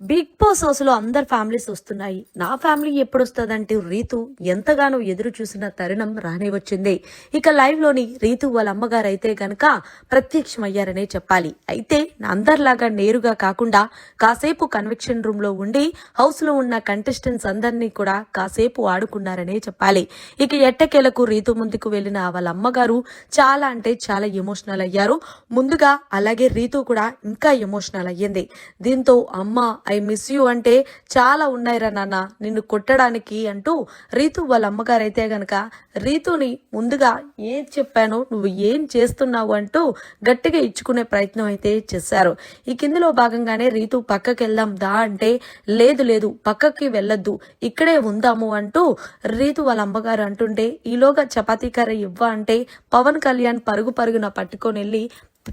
Big boss హౌస్లో అందరు families వస్తున్నాయి. నా ఫ్యామిలీ ఎప్పుడు వస్తుందంటే రీతు. ఎంతగానో ఎదురు చూసిన తరుణం రానే వచ్చింది. ఇక లైవ్లోని రీతు వాళ్ళ అమ్మగారు అయితే గనక ప్రత్యక్షమయ్యారనే చెప్పాలి. అయితే అందరిలాగా నేరుగా కాకుండా కాసేపు కన్వెక్షన్ రూమ్లో ఉండి హౌస్లో ఉన్న కంటెస్టెంట్స్ అందరినీ కూడా కాసేపు ఆడుకున్నారనే చెప్పాలి. ఇక ఎట్టకేలకు రీతు ముందుకు వెళ్ళిన వాళ్ళ అమ్మగారు చాలా అంటే చాలా ఎమోషనల్ అయ్యారు. ముందుగా అలాగే రీతు కూడా ఇంకా ఎమోషనల్ అయ్యింది. దీంతో అమ్మ ఐ మిస్ యూ అంటే చాలా ఉన్నాయిరా నాన్న నిన్ను కొట్టడానికి అంటూ రీతు వాళ్ళ అమ్మగారు అయితే గనక రీతుని ముందుగా ఏం చెప్పాను నువ్వు ఏం చేస్తున్నావు అంటూ గట్టిగా ఇచ్చుకునే ప్రయత్నం అయితే చేశారు. ఈ కిందిలో భాగంగానే రీతు పక్కకి వెళ్దాం దా అంటే లేదు లేదు పక్కకి వెళ్ళొద్దు ఇక్కడే ఉందాము అంటూ రీతు వాళ్ళ అమ్మగారు అంటుంటే ఈలోగా చపాతీ కర్ర ఇవ్వ అంటే పవన్ కళ్యాణ్ పరుగు పరుగున పట్టుకొని వెళ్ళి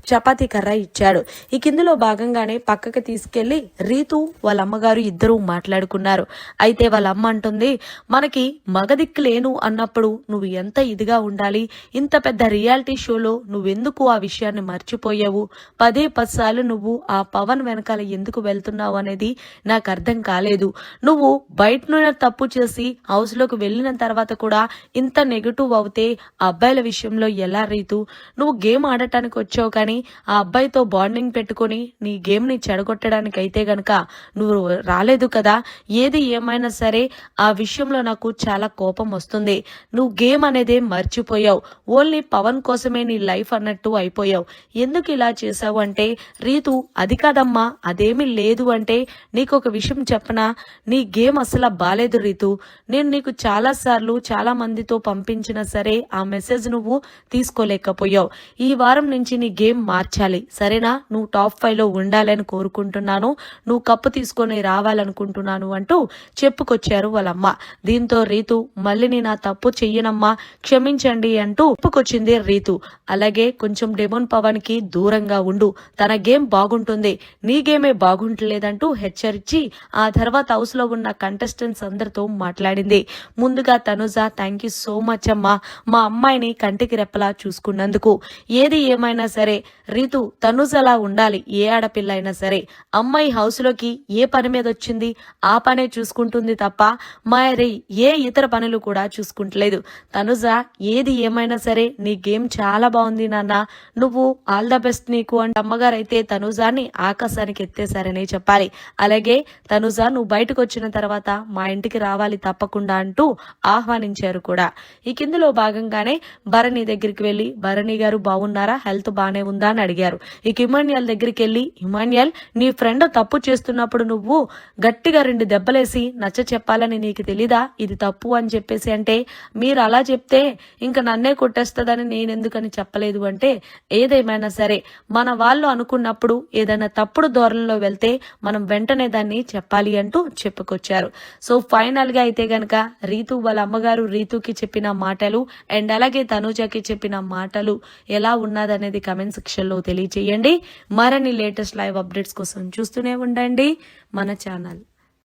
చపాతీ కర్ర ఇచ్చాడు. ఈ కిందలో భాగంగానే పక్కకి తీసుకెళ్ళి రీతు వాళ్ళ అమ్మగారు ఇద్దరూ మాట్లాడుకున్నారు. అయితే వాళ్ళ అమ్మ అంటుంది మనకి మగదిక్కు లేను అన్నప్పుడు నువ్వు ఎంత ఇదిగా ఉండాలి? ఇంత పెద్ద రియాలిటీ షోలో నువ్వెందుకు ఆ విషయాన్ని మర్చిపోయావు? పదే పదిసార్లు నువ్వు ఆ పవన్ వెనకాల ఎందుకు వెళ్తున్నావు అనేది నాకు అర్థం కాలేదు. నువ్వు బయట నుండి తప్పు చేసి హౌస్లోకి వెళ్ళిన తర్వాత కూడా ఇంత నెగటివ్ అవుతే అబ్బాయిల విషయంలో ఎలా రీతు? నువ్వు గేమ్ ఆడటానికి వచ్చావు కానీ ఆ అబ్బాయితో బాండింగ్ పెట్టుకొని నీ గేమ్ని చెడగొట్టడానికి అయితే గనక నువ్వు రాలేదు కదా? ఏది ఏమైనా సరే ఆ విషయంలో నాకు చాలా కోపం వస్తుంది. నువ్వు గేమ్ అనేదే మర్చిపోయావు. ఓన్లీ పవన్ కోసమే నీ లైఫ్ అన్నట్టు అయిపోయావు. ఎందుకు ఇలా చేసావు అంటే రీతు అది కాదమ్మా అదేమీ లేదు అంటే నీకు ఒక విషయం చెప్పనా? నీ గేమ్ అసలు బాలేదు రీతు. నేను నీకు చాలా సార్లు చాలా మందితో పంపించినా సరే ఆ మెసేజ్ నువ్వు తీసుకోలేకపోయావు. ఈ వారం నుంచి నీ గేమ్ గేమ్ మార్చాలి? సరేనా? నువ్వు టాప్ ఫైవ్లో ఉండాలని కోరుకుంటున్నాను. నువ్వు కప్పు తీసుకొని రావాలనుకుంటున్నాను అంటూ చెప్పుకొచ్చారు వాళ్ళమ్మ. దీంతో రీతు మళ్ళీ నేను ఆ తప్పు చెయ్యనమ్మా క్షమించండి అంటూ ఒప్పుకొచ్చింది రీతు. అలాగే కొంచెం డెమోన్ పవన్కి దూరంగా ఉండు. తన గేమ్ బాగుంటుంది. నీ గేమే బాగుంటలేదంటూ హెచ్చరించి ఆ తర్వాత హౌస్లో ఉన్న కంటెస్టెంట్స్ అందరితో మాట్లాడింది. ముందుగా Tanuja thank you so much అమ్మా. మా అమ్మాయిని కంటికి రెప్పలా చూసుకున్నందుకు. ఏది ఏమైనా సరే రీతు తనుజ అలా ఉండాలి ఏ ఆడపిల్ల అయినా సరే. అమ్మాయి హౌస్లోకి ఏ పని మీద వచ్చింది ఆ పనే చూసుకుంటుంది తప్ప మరి ఏ ఇతర పనులు కూడా చూసుకుంటలేదు. తనుజ ఏది ఏమైనా సరే నీ గేమ్ చాలా బాగుంది నాన్న. నువ్వు ఆల్ ద బెస్ట్ నీకు అంటే అమ్మగారు అయితే తనుజాని ఆకాశానికి ఎత్తేశారనే చెప్పాలి. అలాగే తనుజ నువ్వు బయటకు వచ్చిన తర్వాత మా ఇంటికి రావాలి తప్పకుండా అంటూ ఆహ్వానించారు కూడా. ఈ కిందులో భాగంగానే భరణి దగ్గరికి వెళ్ళి భరణి గారు బాగున్నారా? హెల్త్ బానే ఉందా అని అడిగారు. ఇక ఇమాన్యుయల్ దగ్గరికి వెళ్ళి ఇమాన్యుయల్ నీ ఫ్రెండ్ తప్పు చేస్తున్నప్పుడు నువ్వు గట్టిగా రెండు దెబ్బలేసి నచ్చ చెప్పాలని నీకు తెలీదా? ఇది తప్పు అని చెప్పేసి అంటే మీరు అలా చెప్తే ఇంకా నన్నే కొట్టేస్తుందని నేను ఎందుకని చెప్పలేదు అంటే ఏదేమైనా సరే మన వాళ్ళు అనుకున్నప్పుడు ఏదైనా తప్పుడు ధోరణిలో వెళ్తే మనం వెంటనే దాన్ని చెప్పాలి అంటూ చెప్పుకొచ్చారు. సో ఫైనల్గా అయితే గనక రీతు వాళ్ళ అమ్మగారు రీతుకి చెప్పిన మాటలు అండ్ అలాగే తనూజకి చెప్పిన మాటలు ఎలా ఉన్నదనేది కమెంట్ తెలియజేయండి. మరిన్ని లేటెస్ట్ లైవ్ అప్డేట్స్ కోసం చూస్తూనే ఉండండి. మన ఛానల్.